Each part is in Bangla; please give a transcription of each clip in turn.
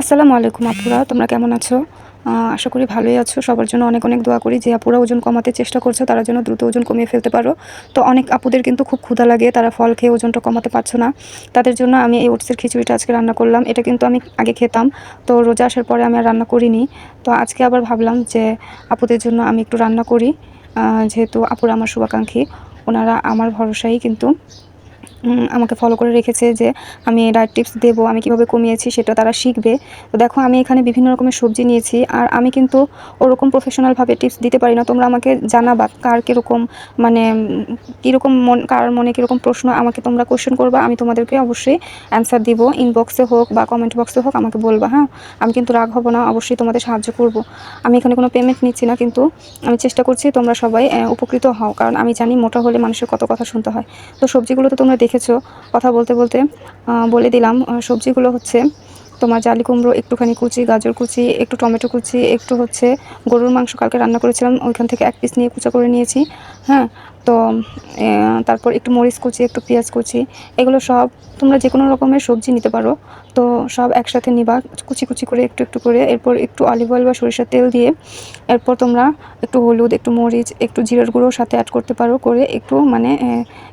আসসালামু আলাইকুম আপুরা, তোমরা কেমন আছো? আশা করি ভালোই আছো। সবার জন্য অনেক অনেক দোয়া করি যে আপুরা ওজন কমাতে চেষ্টা করছ, তারা যেন দ্রুত ওজন কমিয়ে ফেলতে পারো। তো অনেক আপুদের কিন্তু খুব ক্ষুধা লাগে, তারা ফল খেয়ে ওজনটা কমাতে পারছ না। তাদের জন্য আমি এই ওটসের খিচুড়িটা আজকে রান্না করলাম। এটা কিন্তু আমি আগে খেতাম, তো রোজা আসার পরে আমি আর রান্না করিনি। তো আজকে আবার ভাবলাম যে আপুদের জন্য আমি একটু রান্না করি। যেহেতু আপুরা আমার শুভাকাঙ্ক্ষী, ওনারা আমার ভরসায় কিন্তু আমাকে ফলো করে রেখেছে যে আমি ডায়েট টিপস দেবো, আমি কীভাবে কমিয়েছি সেটা তারা শিখবে। তো দেখো, আমি এখানে বিভিন্ন রকমের সবজি নিয়েছি আর আমি কিন্তু ওরকম প্রফেশনালভাবে টিপস দিতে পারি না। তোমরা আমাকে জানাবা কার কীরকম মানে কীরকম মন, কার মনে কীরকম প্রশ্ন আমাকে তোমরা কোশ্চেন করবা, আমি তোমাদেরকে অবশ্যই অ্যান্সার দিব। ইনবক্সে হোক বা কমেন্ট বক্সে হোক আমাকে বলবা হ্যাঁ? আমি কিন্তু রাগ হব না, অবশ্যই তোমাদের সাহায্য করব। আমি এখানে কোনো পেমেন্ট নিচ্ছি না, কিন্তু আমি চেষ্টা করছি তোমরা সবাই উপকৃত হও, কারণ আমি জানি মোটা হলে মানুষের কত কথা শুনতে হয়। তো সবজিগুলো তো তোমরা দেখেছ কথা বলতে বলতে বলে দিলাম সবজিগুলো হচ্ছে তোমার জালি কুমড়ো, একটুখানি কুচি, গাজর কুচি, একটু টমেটো কুচি, একটু হচ্ছে গরুর মাংস কালকে রান্না করেছিলাম, ওইখান থেকে এক পিস নিয়ে কুচা করে নিয়েছি হ্যাঁ? তো তারপর একটু মরিচ কুচি, একটু পেঁয়াজ কুচি, এগুলো সব তোমরা যে কোনো রকমের সবজি নিতে পারো, তো সব একসাথে নিবা, কুচি কুচি করে, একটু একটু করে, এরপর একটু অলিভ অয়েল বা সরিষার তেল দিয়ে, এরপর তোমরা একটু হলুদ, একটু মরিচ, একটু জিরের গুঁড়ো সাথে অ্যাড করতে পারো, করে একটু মানে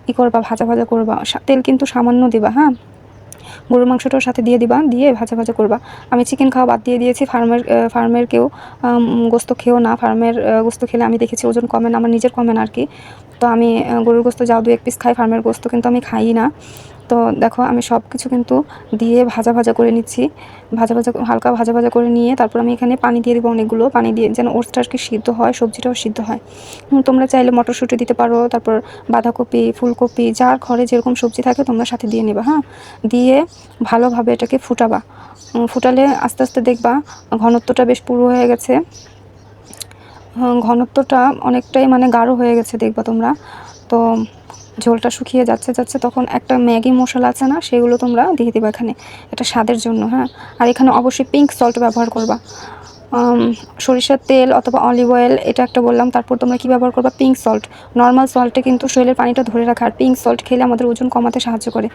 ই করবা, ভাজা ভাজা করবা তেল কিন্তু সামান্য দিবা হ্যাঁ? গরুর মাংসটাও সাথে দিয়ে দিবা, দিয়ে ভাজা ভাজা করবা। আমি চিকেন খাওয়া বাদ দিয়ে দিয়েছি ফার্মের ফার্মের কেউ গোস্ত খেয়েও না। ফার্মের গোস্ত খেলে আমি দেখেছি ওজন কমে না, আমার নিজের কমে না আর কি। তো আমি গরুর গোস্ত যাও দু এক পিস খাই ফার্মের গোস্ত কিন্তু আমি খাই না। তো দেখো আমি সব কিছু কিন্তু দিয়ে ভাজা ভাজা করে নিচ্ছি। ভাজা ভাজা, হালকা ভাজা ভাজা করে নিয়ে তারপর আমি এখানে পানি দিয়ে দিব অনেকগুলো। পানি দিয়ে যেন ওটসটা আর কি সিদ্ধ হয়, সবজিটাও সিদ্ধ হয়। তোমরা চাইলে মটরশুঁটি দিতে পারো, তারপর বাঁধাকপি, ফুলকপি, যার ঘরে যেরকম সবজি থাকে তোমরা সাথে দিয়ে নেবা হ্যাঁ? দিয়ে ভালোভাবে এটাকে ফুটাবা। ফুটালে আস্তে আস্তে দেখবা ঘনত্বটা বেশ পুরো হয়ে গেছে। ঘনত্বটা অনেকটাই মানে গাঢ় হয়ে গেছে, দেখবা তোমরা। তো ঝোলটা শুকিয়ে যাচ্ছে যাচ্ছে তখন একটা ম্যাগি মশলা আছে না, সেগুলো তোমরা দিয়ে দিবা এখানে, এটা স্বাদের জন্য হ্যাঁ? আর এখানে অবশ্যই পিঙ্ক সল্ট ব্যবহার করবা। সরিষার তেল অথবা অলিভ অয়েল এটা একটা বললাম, তারপর তোমরা কি ব্যবহার করবা? পিঙ্ক সল্ট নর্মাল সল্টে কিন্তু শরীরের পানিটা ধরে রাখে, আর পিঙ্ক সল্ট খেলে আমাদের ওজন কমাতে সাহায্য করে।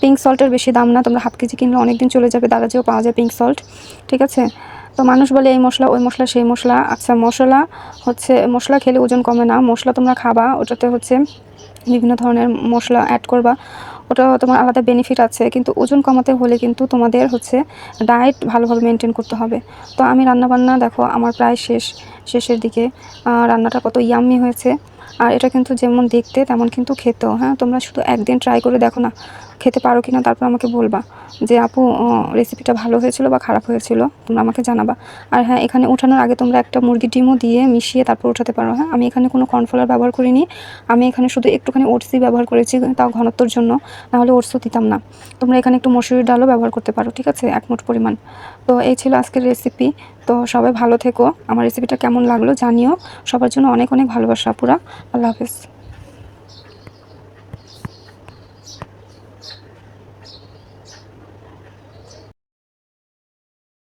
পিঙ্ক সল্টের বেশি দাম না, তোমরা হাফ কেজি কিনলে অনেক দিন চলে যাবে, দারাজেও পাওয়া যায় পিঙ্ক সল্ট ঠিক আছে? তো মানুষ বলে এই মশলা, ওই মশলা, সেই মশলা। আচ্ছা মশলা হচ্ছে, মশলা খেলে ওজন কমে না। মশলা তোমরা খাবা, ওটাতে হচ্ছে বিভিন্ন ধরনের মশলা অ্যাড করবা। ওটা তোমার আলাদা বেনিফিট আছে, কিন্তু ওজন কমাতে হলে কিন্তু তোমাদের হচ্ছে ডায়েট ভালোভাবে মেনটেন করতে হবে। তো আমি রান্নাবান্না দেখো, আমার প্রায় শেষ, শেষের দিকে। রান্নাটা কত ইয়াম্মি হয়েছে। আর এটা কিন্তু যেমন দেখতে, তেমন কিন্তু খেতেও হ্যাঁ? তোমরা শুধু একদিন ট্রাই করে দেখো না। খেতে পারো কিনা তারপর আমাকে বলবা যে, আপু রেসিপিটা ভালো হয়েছিল বা খারাপ হয়েছিল, তোমরা আমাকে জানাবা। আর হ্যাঁ এখানে ওঠানোর আগে তোমরা একটা মুরগির ডিমও দিয়ে মিশিয়ে তারপর ওঠাতে পারো। হ্যাঁ আমি এখানে কোনো কর্নফ্লাওয়ার ব্যবহার করিনি। আমি এখানে শুধু একটুখানি ওটসই ব্যবহার করেছি, তাও ঘনত্বর জন্য। নাহলে ওটসও দিতাম না। তোমরা এখানে একটু মসুরির ডালও ব্যবহার করতে পারো, ঠিক আছে? এক মুঠ পরিমাণ। তো এই ছিল আজকের রেসিপি তো সবাই ভালো থেকো। আমার রেসিপিটা কেমন লাগল জানিও। সবার জন্য অনেক অনেক ভালোবাসা পুরা আল্লাহ হাফেজ।